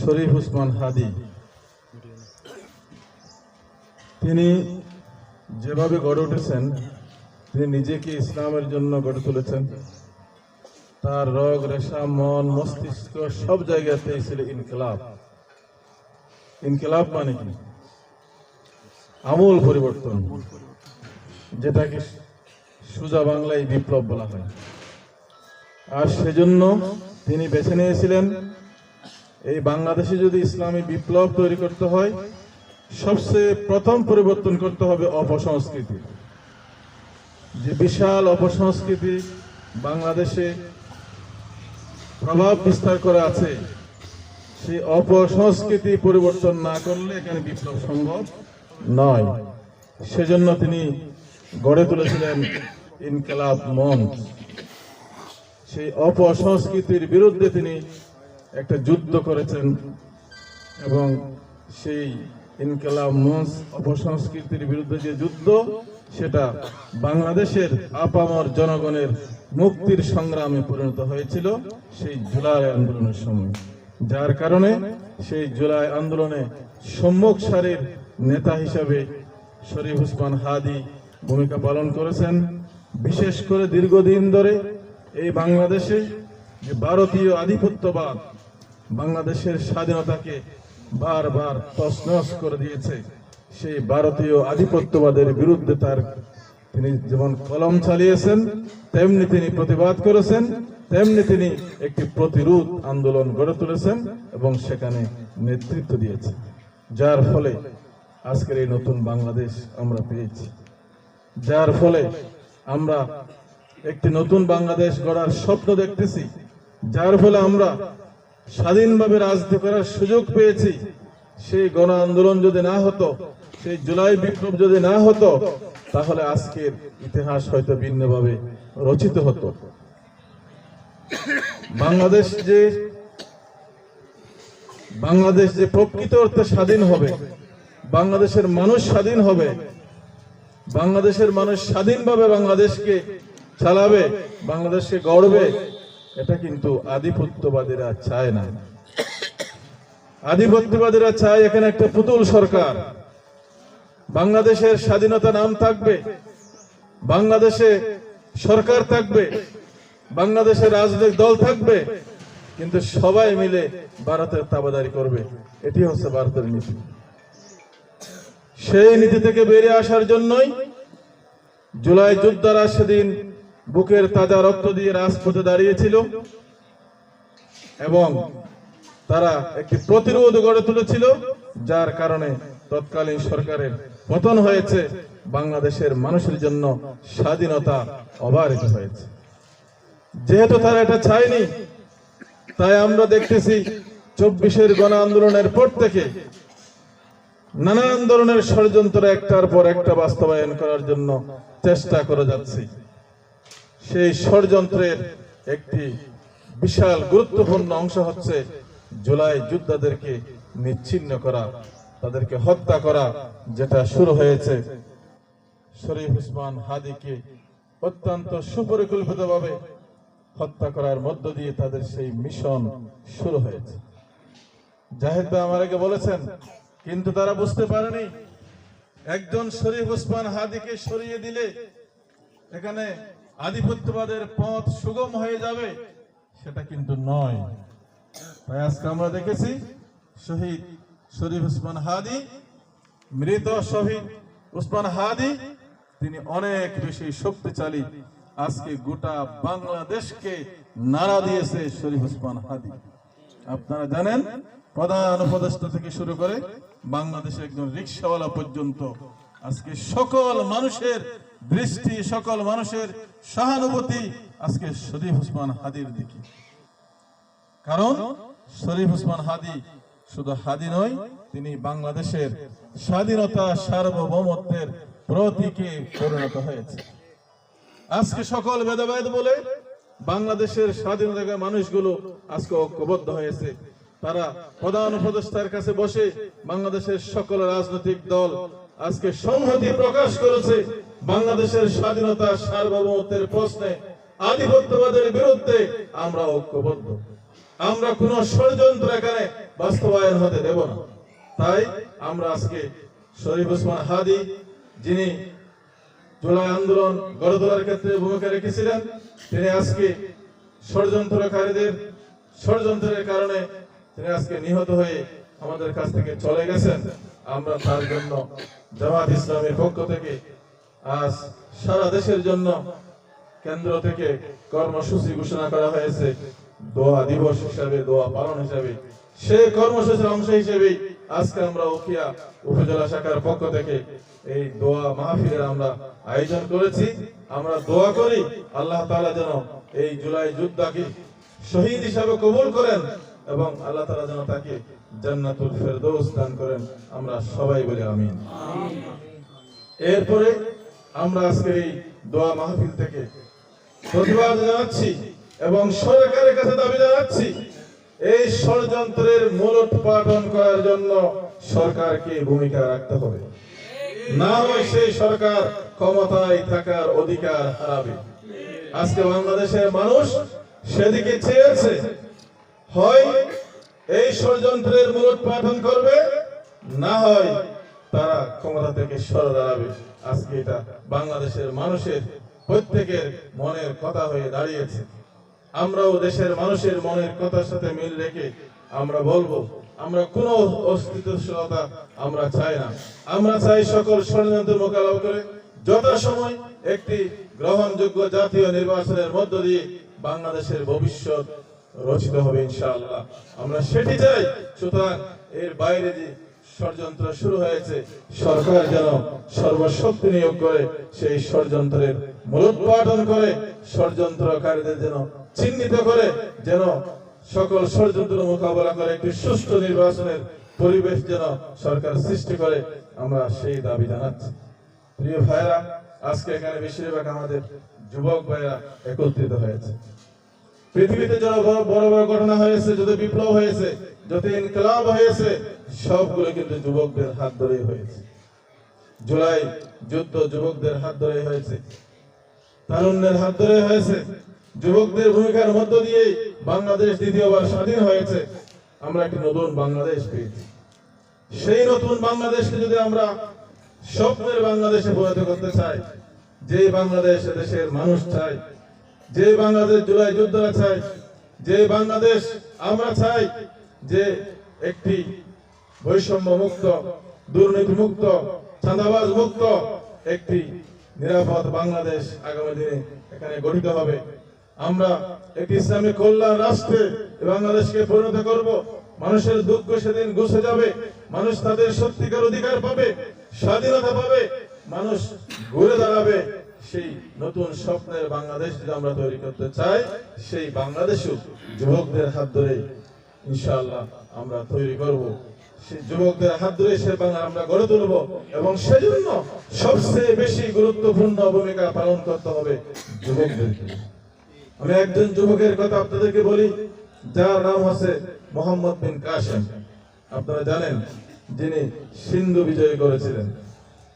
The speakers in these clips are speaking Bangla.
শরীফ উসমান হাদি। তিনি যেভাবে গড়ে উঠেছেন, তিনি নিজেকে ইসলামের জন্য গড়ে তুলেছেন। তার রগ, রেশা, মন, মস্তিষ্ক সব জায়গাতেই ছিল ইনকলাব। ইনকলাব মানে কি? আমূল পরিবর্তন, যেটাকে সুজা বাংলায় বিপ্লব বলা হয়। আর সেজন্য তিনি বেছে নিয়েছিলেন এই বাংলাদেশে যদি ইসলামী বিপ্লব তৈরি করতে হয়, সবচেয়ে প্রথম পরিবর্তন করতে হবে অপসংস্কৃতি। যে বিশাল অপসংস্কৃতি বাংলাদেশে প্রভাব বিস্তার করে আছে, সেই অপসংস্কৃতি পরিবর্তন না করলে এখানে বিপ্লব সম্ভব নয়। সেজন্য তিনি গড়ে তুলেছিলেন ইনকলাব মঞ্চ। সেই অপসংস্কৃতির বিরুদ্ধে তিনি একটা যুদ্ধ করেছেন এবং সেই ইনকলাব মঞ্চ অপসংস্কৃতির বিরুদ্ধে যে যুদ্ধ, সেটা বাংলাদেশের আপামর জনগণের মুক্তির সংগ্রামে পরিণত হয়েছিল সেই জুলাই আন্দোলনের সময়। যার কারণে সেই জুলাই আন্দোলনে সম্মুখ সারির নেতা হিসাবে শরীফ উসমান হাদি ভূমিকা পালন করেছেন। বিশেষ করে দীর্ঘদিন ধরে এই বাংলাদেশে যে ভারতীয় আধিপত্যবাদ বাংলাদেশের স্বাধীনতাকে বারবার তছনছ করে দিয়েছে। সেই ভারতীয় আধিপত্যবাদের বিরুদ্ধে তার তিনি যেমন কলম চালিয়েছেন, তেমনি তিনি প্রতিবাদ করেছেন, তেমনি তিনি একটি প্রতিরোধ আন্দোলন গড়ে তুলেছেন এবং সেখানে নেতৃত্ব দিয়েছেন। যার ফলে আজকের এই নতুন বাংলাদেশ আমরা পেয়েছি। যার ফলে আমরা একটি নতুন বাংলাদেশ গড়ার স্বপ্ন দেখতেছি। যার ফলে আমরা স্বাধীনভাবে রাজনীতি করার সুযোগ পেয়েছি। সেই গণ আন্দোলন যদি না হতো, সেই জুলাই বিপ্লব যদি না হতো, তাহলে আজকের ইতিহাস হয়তো ভিন্নভাবে রচিত হতো। বাংলাদেশ যে বাংলাদেশ যে প্রকৃত অর্থে স্বাধীন হবে, বাংলাদেশের মানুষ স্বাধীন হবে, বাংলাদেশের মানুষ স্বাধীনভাবে বাংলাদেশকে চালাবে, বাংলাদেশকে গড়বে এটা কিন্তু আধিপত্যবাদীরা চায় না। আধিপত্যবাদীরা চায় এখানে একটা পুতুল সরকার। বাংলাদেশের স্বাধীনতা নাম থাকবে, বাংলাদেশে সরকার থাকবে, বাংলাদেশের রাজনৈতিক দল থাকবে, কিন্তু সবাই মিলে ভারতের তাবাদারি করবে। এটি হচ্ছে ভারতের নীতি। সেই নীতি থেকে বেরিয়ে আসার জন্যই জুলাই যোদ্ধারা সেদিন বুকের তাজা রক্ত দিয়ে রাজপথে দাঁড়িয়েছিল এবং তারা একটি প্রতিরোধ গড়ে তুলেছিল, যার কারণে তৎকালীন সরকারের পতন হয়েছে, বাংলাদেশের মানুষের জন্য স্বাধীনতা অবারিত হয়েছে। যেহেতু তারা এটা চায়নি, তাই আমরা দেখতেছি চব্বিশের গণ আন্দোলনের পর থেকে নানান ধরনের ষড়যন্ত্র একটার পর একটা বাস্তবায়ন করার জন্য চেষ্টা করে যাচ্ছে। সেই ষড়যন্ত্রের একটি বিশাল গুরুত্বপূর্ণ অংশ হচ্ছে জুলাই যোদ্ধাদেরকে নিচ্ছিন্ন করা, তাদেরকে হত্যা করা যেটা শুরু হয়েছে। শরীফ উসমান হাদিকে অত্যন্ত সুপরিকল্পিতভাবে হত্যা করার মধ্য দিয়ে তাদের সেই মিশন শুরু হয়েছে। জাহেদ আমার আগে বলেছেন, কিন্তু তারা বুঝতে পারেনি, একজন শরীফ উসমান হাদিকে সরিয়ে দিলে এখানে আধিপত্যবাদের পথ সুগম হয়ে যাবে, সেটা কিন্তু নয়। তাই আজকে আমরা দেখেছি শহীদ শরীফ উসমান হাদি, মৃত শহীদ উসমান হাদি, তিনি অনেক বেশি শক্তিশালী। আজকে গোটা বাংলাদেশকে নাড়া দিয়েছে শরীফ উসমান হাদি। আপনারা জানেন, প্রধান উপদেষ্টা থেকে শুরু করে বাংলাদেশের একজন রিক্সাওয়ালা পর্যন্ত আজকে সকল মানুষের দৃষ্টি, সকল মানুষের সহানুভূতি আজকে শরীফ উসমান হাদির দিকে। কারণ শরীফ উসমান হাদি শুধু হাদি নয়, তিনি বাংলাদেশের স্বাধীনতা সার্বভৌমত্বের প্রতীকে পরিণত হয়েছে। আজকে সকল ভেদাভেদ বলে বাংলাদেশের স্বাধীনতা মানুষগুলো আজকে ঐক্যবদ্ধ হয়েছে। তারা প্রধান উপদেষ্টার কাছে বসে বাংলাদেশের সকল রাজনৈতিক দল আজকে সংহতি প্রকাশ করেছে বাংলাদেশের স্বাধীনতা সার্বভৌমত্বের প্রশ্নে আধিপত্যবাদের বিরুদ্ধে আমরা ঐক্যবদ্ধ। আমরা কোন ষড়যন্ত্র এখানে বাস্তবায়ন হতে দেব না। তাই আমরা আজকে শরীফ ওসমান হাদি, যিনি জুলাই আন্দোলন গড়ে তোলার ক্ষেত্রে ভূমিকা রেখেছিলেন, তিনি আজকে ষড়যন্ত্রকারীদের, ষড়যন্ত্রের কারণে তিনি আজকে নিহত হয়ে আমাদের কাছ থেকে চলে গেছেন। আমরা তার জন্য জামাত ইসলামের পক্ষ থেকে আজ সারা দেশের জন্য কেন্দ্র থেকে কর্মসূচি ঘোষণা করা হয়েছে। দোয়া দিবস হিসাবে, দোয়া পালন হিসাবে। সেই কর্মসূচির অংশ হিসেবে আজকে আমরা উখিয়া উপজেলা শাখার পক্ষ থেকে এই দোয়া মাহফিলের আমরা আয়োজন করেছি। আমরা দোয়া করি, আল্লাহ তাআলা যেন এই জুলাই যোদ্ধাকে শহীদ হিসাবে কবুল করেন এবং আল্লাহ তাআলা যেন তাকে জান্নাতুল ফেরদৌস দান করেন। আমরা সবাই বলি আমিন। এরপরে আমরা আজকে এই দোয়া মাহফিল থেকে প্রতিবাদ জানাচ্ছি এবং সরকারের কাছে দাবি জানাচ্ছি, এই ষড়যন্ত্রের মূলোৎপাটন করার জন্য সরকারকে ভূমিকা রাখতে হবে। না হয় সেই সরকার ক্ষমতায় থাকার অধিকার হারাবে। আজকে বাংলাদেশের মানুষ সেদিকে চেয়েছে, হয় এই ষড়যন্ত্রের মূলোৎপাটন করবে? না হয় তারা ক্ষমতা থেকে সরে দাঁড়াবে। আজকে এটা বাংলাদেশের মানুষের প্রত্যেকের মনের কথা হয়ে দাঁড়িয়েছে। আমরাও দেশের মানুষের মনের কথার সাথে মিল রেখে আমরা বলব, আমরা কোন অস্তিত্বশীলতা আমরা চাই না। আমরা চাই সকল ষড়যন্ত্র মোকাবিলা করে যথাসময় একটি গ্রহণযোগ্য জাতীয় নির্বাচনের মধ্য দিয়ে বাংলাদেশের ভবিষ্যৎ রচিত হবে ইনশাআল্লাহ। আমরা সেটি চাই, সুতরাং এর বাইরে যে ষড়যন্ত্র শুরু হয়েছে, সরকার যেন সর্বশক্তি নিয়োগ করে, সেই ষড়যন্ত্রের মূলোৎপাটন করে, ষড়যন্ত্রকারীদের যেন চিহ্নিত করে, যেন সকল ষড়যন্ত্র মোকাবেলা করে, একটি সুষ্ঠু নির্বাচনের পরিবেশ যেন সরকার সৃষ্টি করে, আমরা সেই দাবি জানাচ্ছি। প্রিয় ভাইরা আজকে এখানে বেশিরভাগ আমাদের যুবক ভাইরা একত্রিত হয়েছে। পৃথিবীতে যত বড় বড় ঘটনা হয়েছে, যত বিপ্লব হয়েছে, যত ইনকলাব হয়েছে, সবগুলো কিন্তু যুবকদের হাত ধরেই হয়েছে। জুলাই যুদ্ধ যুবকদের হাত ধরে হয়েছে। তারুণ্যের হাত ধরে হয়েছে। যুবকদের ভূমিকার মধ্য দিয়ে বাংলাদেশ দ্বিতীয়বার স্বাধীন হয়েছে। আমরা একটি নতুন বাংলাদেশ পেয়েছি। সেই নতুন বাংলাদেশকে যদি আমরা স্বপ্নের বাংলাদেশে পরিণত করতে চাই যে বাংলাদেশ দেশের মানুষ চাই যে বাংলাদেশ জুলাই যোদ্ধারা চাই, যে বাংলাদেশ আমরা চাই যে একটি বৈষম্য মুক্ত দুর্নীতি মুক্ত চাঁদাবাজ মুক্ত একটি নিরাপদ বাংলাদেশ আগামী দিনে এখানে গঠিত হবে। আমরা একটি ইসলামিক কল্যাণ রাষ্ট্রে বাংলাদেশকে পরিণত করব। মানুষের দুঃখ সেদিন ঘুষে যাবে, মানুষ তাদের সত্যিকার অধিকার পাবে, স্বাধীনতা পাবে, মানুষ ঘুরে দাঁড়াবে। সেই নতুন স্বপ্নের বাংলাদেশ যদি আমরা তৈরি করতে চাই, সেই বাংলাদেশও যুবকদের হাত ধরে ইনশাআল্লাহ আমরা তৈরি করব। সেই যুবকদের হাত ধরে সে বাংলা আমরা গড়ে তুলব এবং সেজন্য সবচেয়ে বেশি গুরুত্বপূর্ণ ভূমিকা পালন করতে হবে যুবকদেরকে। আমি একজন যুবকের কথা আপনাদেরকে বলি, যার নাম হচ্ছে মোহাম্মদ বিন কাসেম। আপনারা জানেন, যিনি সিন্ধু বিজয় করেছিলেন।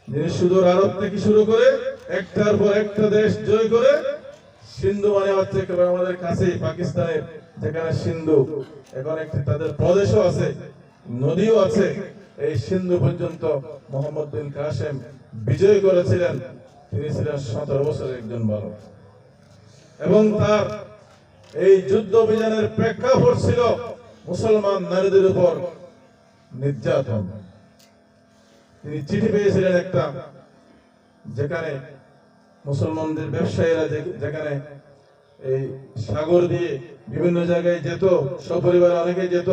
যিনি সুদূর আরব থেকে শুরু করে একটার পর একটা দেশ জয় করে সিন্ধু মানে হচ্ছে আমাদের কাছেই, পাকিস্তানের যেখানে সিন্ধু। এখন একটি তাদের প্রদেশও আছে, নদীও আছে। এই সিন্ধু পর্যন্ত মোহাম্মদ বিন কাসেম বিজয় করেছিলেন। তিনি ছিলেন সতেরো বছরের একজন বালক। এবং তার এই যুদ্ধ অভিযানের প্রেক্ষাপট ছিল মুসলমান নারীদের উপর নির্যাতন। তিনি চিঠি পেয়েছিলেন একটা, যেখানে মুসলমানদের ব্যবসায়ীরা যেখানে এই সাগর দিয়ে বিভিন্ন জায়গায় যেত, সপরিবারে অনেকে যেত,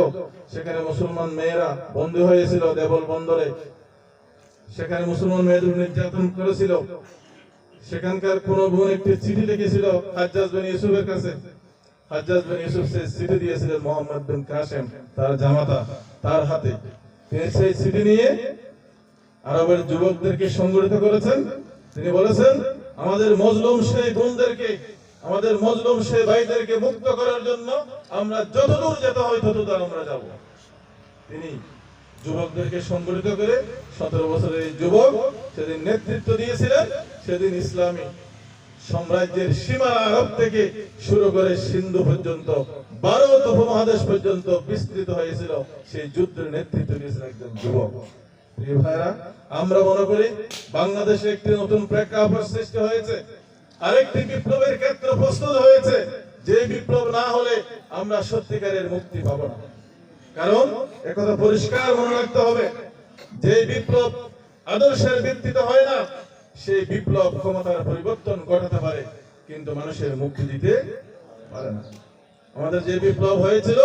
সেখানে মুসলমান মেয়েরা বন্দী হয়েছিল দেবল বন্দরে। সেখানে মুসলমান মেয়েদের নির্যাতন করেছিল। সেখানকার কোন বোন একটি চিঠি লিখেছিল হাজ্জাজ বিন ইউসুফের কাছে। হাজ্জাজ বিন ইউসুফ সেই চিঠি দিয়েছিলেন মোহাম্মদ বিন কাসেম, তার জামাতা, তার হাতে। তিনি সেই চিঠি নিয়ে আরবের যুবকদেরকে সংগঠিত করেছেন। তিনি বলেছেন, আমাদের মজলুম সেই বোনদেরকে, আমাদের মজলুম সেই ভাইদেরকে মুক্ত করার জন্য আমরা যতদূর যেতে হয় ততদূর আমরা যাব। তিনি যুবকদেরকে সংগঠিত করে সতেরো বছরের এই যুবক সেদিন নেতৃত্ব দিয়েছিলেন, সেদিন ইসলামী সাম্রাজ্যের সীমানা আরব থেকে শুরু করে সিন্ধু পর্যন্ত, ভারত উপমহাদেশ পর্যন্ত বিস্তৃত হয়েছিল। সেই যুদ্ধের নেতৃত্ব দিয়েছিলেন একজন যুবক। আমরা মনে করি বাংলাদেশে একটি নতুন প্রেক্ষাপট সৃষ্টি হয়েছে। আরেকটি বিপ্লবের ক্ষেত্র প্রস্তুত হয়েছে। যে বিপ্লব না হলে আমরা সত্যিকারের মুক্তি পাবো না। কারণ একথা পরিষ্কার মনে রাখতে হবে, যে বিপ্লব আদর্শের ভিত্তিতে হয় না, সেই বিপ্লব ক্ষমতার পরিবর্তন ঘটাতে পারে, কিন্তু মানুষের মুক্তি দিতে পারে না। আমাদের যে বিপ্লব হয়েছিল,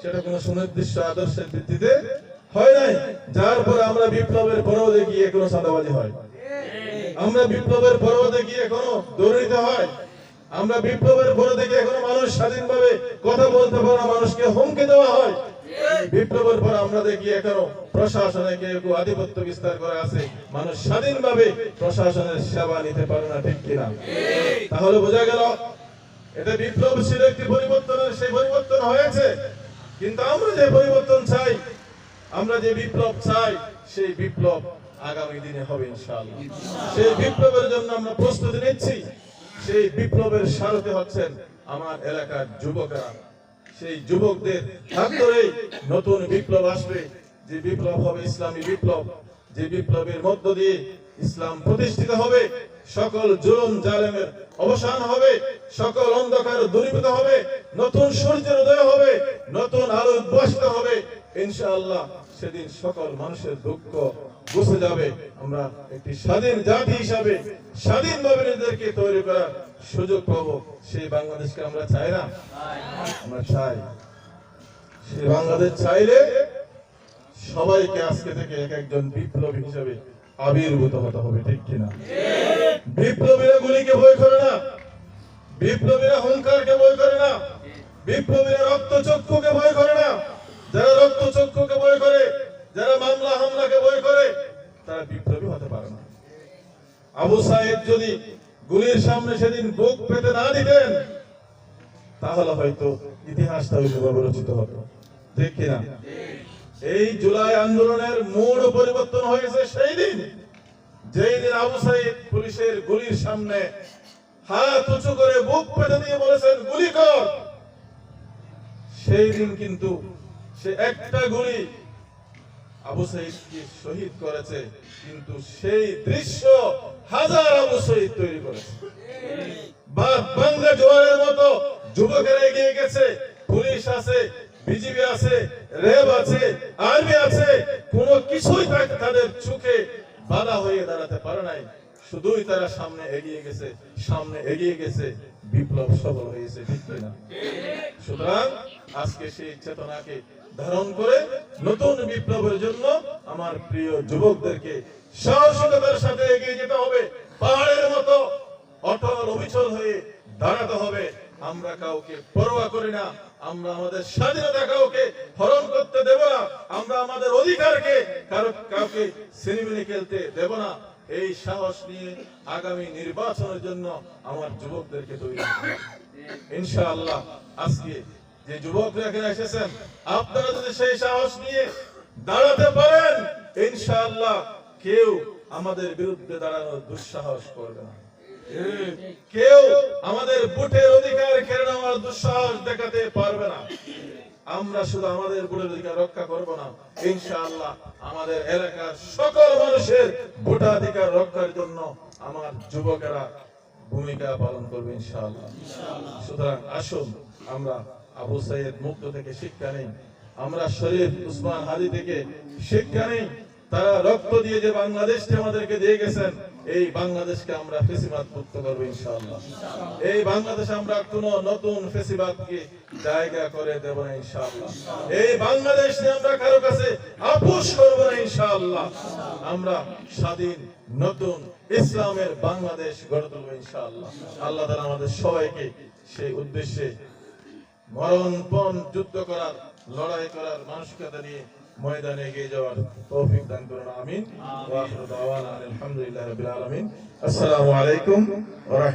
সেটা কোনো সুনির্দিষ্ট আদর্শের ভিত্তিতে হয় নাই। যার পরে আমরা বিপ্লবের পরেও দেখি এখনও সাদাবাজি হয়। আমরা বিপ্লবের পরেও দেখি এখনও দুর্নীতি হয়। আমরা বিপ্লবের পরে দেখি এখনও মানুষ স্বাধীনভাবে কথা বলতে পারে না, মানুষকে হুমকি দেওয়া হয়। বিপ্লবের পর আমরা দেখি এখনও প্রশাসনে কেউ আধিপত্য বিস্তার করে আছে। মানুষ স্বাধীনভাবে প্রশাসনের সেবা নিতে পারে না ঠিক কিনা? তাহলে বোঝা গেল এটা বিপ্লব ছিল একটি পরিবর্তনের সেই পরিবর্তন হয়েছে। কিন্তু আমরা যে পরিবর্তন আমরা যে বিপ্লব চাই সেই বিপ্লব আগামী দিনে হবে ইনশাআল্লাহ। সেই বিপ্লবের জন্য আমরা প্রস্তুতি নিচ্ছি। সেই বিপ্লবের সারথি হচ্ছেন আমার এলাকার যুবকরা। সেই যুবকদের হাত ধরেই নতুন বিপ্লব আসবে। যে বিপ্লব হবে ইসলামী বিপ্লব যে বিপ্লবের মধ্য দিয়ে ইসলাম প্রতিষ্ঠিত হবে সকল জুলুম জালেমের অবসান হবে সকল অন্ধকার দূরীভূত হবে নতুন সূর্যের উদয় হবে নতুন আলো উদ্ভাসিত হবে ইনশাআল্লাহ সেদিন সকল মানুষের দুঃখ বুঝে যাবে। আমরা একটি স্বাধীন জাতি হিসাবে স্বাধীনভাবে নিজেদেরকে তৈরি করার সুযোগ পাবো। সেই বাংলাদেশকে আমরা চাই না? আমরা চাই। সেই বাংলাদেশ চাইলে সবাইকে আজকে থেকে এক একজন বিপ্লবী হিসাবে আবির্ভূত হতে হবে, ঠিক কিনা? বিপ্লবীরা গুলিকে ভয় করে না। বিপ্লবীরা হুঙ্কারকে ভয় করে না। বিপ্লবীরা সেদিন বুক পেতে না দিতেন, তাহলে হয়তো ইতিহাসটা রচিত হতো। ঠিক কিনা? এই জুলাই আন্দোলনের মূল পরিবর্তন হয়েছে সেই দিন যেই দিন আবু সাইদ পুলিশের গুলির সামনে হাত উঁচু করে বুক পেতে দিয়ে বলেছেন, গুলি কর! সেই দিন কিন্তু সে একটা গুলি আবু শহীদ করেছে? কিন্তু সেই দৃশ্য হাজার আবু তৈরি করেছে। কোনো কিছুই তাদের চোখে বাধা হয়ে দাঁড়াতে পারে নাই। শুধুই তারা সামনে এগিয়ে গেছে, সামনে এগিয়ে গেছে। বিপ্লব সফল হয়েছে সুতরাং আজকে সেই চেতনাকে ধারণ করে নতুন বিপ্লবের জন্য আমার প্রিয় যুবকদেরকে সাহসিকতার সাথে এগিয়ে যেতে হবে। পাহাড়ের মতো অটল অবিচল হয়ে দাঁড়াতে হবে। আমরা কাউকে পরোয়া করি না। আমরা আমাদের স্বাধীনতা কাউকে হরণ করতে দেব না। আমরা আমাদের অধিকারকে কারও কাউকে সিনেমিনি খেলতে দেব না। এই সাহস নিয়ে আগামী নির্বাচনের জন্য আমার যুবকদেরকে তৈরি ইনশাআল্লাহ আজকে যে যুবকরা এখানে এসেছেন, আপনারা যদি সেই সাহস নিয়ে দাঁড়াতে পারেন, ইনশাআল্লাহ কেউ আমাদের বিরুদ্ধে দাঁড়ানোর দুঃসাহস করবে না। কেউ আমাদের বুটের অধিকার কেড়ে নেওয়ার দুঃসাহস দেখাতে পারবে না। আমরা শুধু আমাদের বুটের অধিকার রক্ষা করব না। ইনশাআল্লাহ আমাদের এলাকার সকল মানুষের ভোটাধিকার রক্ষার জন্য আমার যুবকেরা ভূমিকা পালন করবে ইনশাআল্লাহ। সুতরাং আসুন, আমরা আবু সাইদ মুক্ত থেকে শিক্ষা নেই আমরা শরীফ উসমান হাদি থেকে শিক্ষা নেই। তারা রক্ত দিয়ে যে বাংলাদেশকে আমাদেরকে দিয়ে গেছেন, এই বাংলাদেশকে আমরা ফেসিবাদ মুক্ত করব ইনশাআল্লাহ। এই বাংলাদেশে আমরা কোনো নতুন ফেসিবাদকে জায়গা করে দেব না ইনশাআল্লাহ। এই বাংলাদেশ আমরা কারও কাছে আপোষ করব না ইনশাআল্লাহ। আমরা স্বাধীন, নতুন, ইসলামের বাংলাদেশ গড়ে তুলবো ইনশাআল্লাহ। আল্লাহ তাআলা আমাদের সবাইকে সেই উদ্দেশ্যে মরণপণ যুদ্ধ করার লড়াই করার মানসিকতা নিয়ে ময়দানে এগিয়ে যাওয়ার তৌফিক দান করুন আমিন। ওয়া আখিরু দাওয়ানা আলহামদুলিল্লাহি রাব্বিল আলামিন। আসসালামু আলাইকুম ওয়া